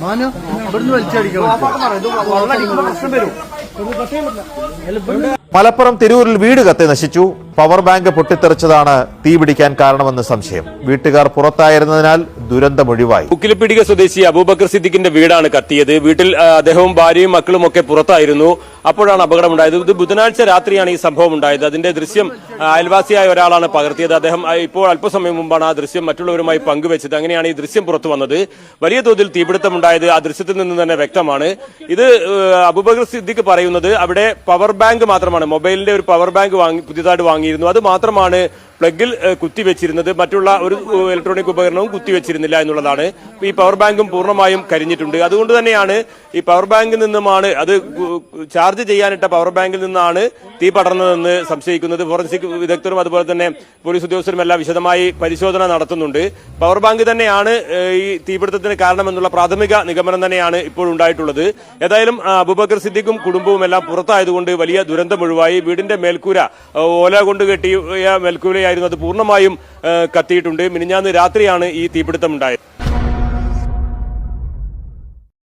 മാനു ഇവിടുന്ന് വലിച്ചടിക്കണം മലപ്പുറം തിരൂരിൽ വീട് കത്തി നശിച്ചു. പവർ ബാങ്ക് പൊട്ടിത്തെറിച്ചതാണ് തീപിടിക്കാൻ കാരണമെന്ന് സംശയം. വീട്ടുകാർ പുറത്തായിരുന്നതിനാൽ ദുരന്തം ഒഴിവായി. ഉക്കിലിപ്പിടിക സ്വദേശി അബൂബക്കർ സിദ്ദിഖിന്റെ വീടാണ് കത്തിയത്. വീട്ടിൽ അദ്ദേഹവും ഭാര്യയും മക്കളും ഒക്കെ പുറത്തായിരുന്നു. അപ്പോഴാണ് അപകടമുണ്ടായത്. ഇത് ബുധനാഴ്ച രാത്രിയാണ് ഈ സംഭവം ഉണ്ടായത്. അതിന്റെ ദൃശ്യം അയൽവാസിയായ ഒരാളാണ് പകർത്തിയത്. അദ്ദേഹം ഇപ്പോൾ അല്പസമയം മുമ്പാണ് ആ ദൃശ്യം മറ്റുള്ളവരുമായി പങ്കുവച്ചത്. അങ്ങനെയാണ് ഈ ദൃശ്യം പുറത്തു വന്നത്. വലിയ തോതിൽ തീപിടുത്തമുണ്ടായത് ആ ദൃശ്യത്തിൽ നിന്ന് തന്നെ വ്യക്തമാണ്. ഇത് അബൂബക്കർ സിദ്ദിഖ് പറയുന്നത് അവിടെ പവർ ബാങ്ക് മാത്രമാണ് മൊബൈലിന്റെ ഒരു പവർ ബാങ്ക് വാങ്ങി പുതിയതായിട്ട് വാങ്ങിയിരുന്നു. അത് മാത്രമാണ് പ്ലഗിൽ കുത്തിവെച്ചിരുന്നത്. മറ്റുള്ള ഒരു ഇലക്ട്രോണിക് ഉപകരണവും കുത്തിവെച്ചിരുന്നില്ല എന്നുള്ളതാണ്. ഈ പവർ ബാങ്കും പൂർണമായും കരിഞ്ഞിട്ടുണ്ട്. അതുകൊണ്ട് തന്നെയാണ് ഈ പവർ ബാങ്കിൽ നിന്നുമാണ് അത് ചാർജ് ചെയ്യാനിട്ട പവർ ബാങ്കിൽ നിന്നാണ് തീ പടർന്നതെന്ന് സംശയിക്കുന്നത് ഫോറൻസിക് വിദഗ്ധരും അതുപോലെ തന്നെ പോലീസ് ഉദ്യോഗസ്ഥരും എല്ലാം വിശദമായി പരിശോധന നടത്തുന്നുണ്ട്. പവർ ബാങ്ക് തന്നെയാണ് ഈ തീപിടുത്തത്തിന് കാരണമെന്നുള്ള പ്രാഥമിക നിഗമനം തന്നെയാണ് ഇപ്പോൾ ഉണ്ടായിട്ടുള്ളത്. ഏതായാലും അബൂബക്കർ സിദ്ദിഖും കുടുംബവും എല്ലാം പുറത്തായതുകൊണ്ട് വലിയ ദുരന്തം ഒഴിവായി. വീടിന്റെ മേൽക്കൂര ഓല കൊണ്ട് കെട്ടിയ മേൽക്കൂരയായിരുന്നു അത് പൂർണമായും കത്തിയിട്ടുണ്ട്. മിനിഞ്ഞാന്ന് രാത്രിയാണ് ഈ തീപിടുത്തം ഉണ്ടായത്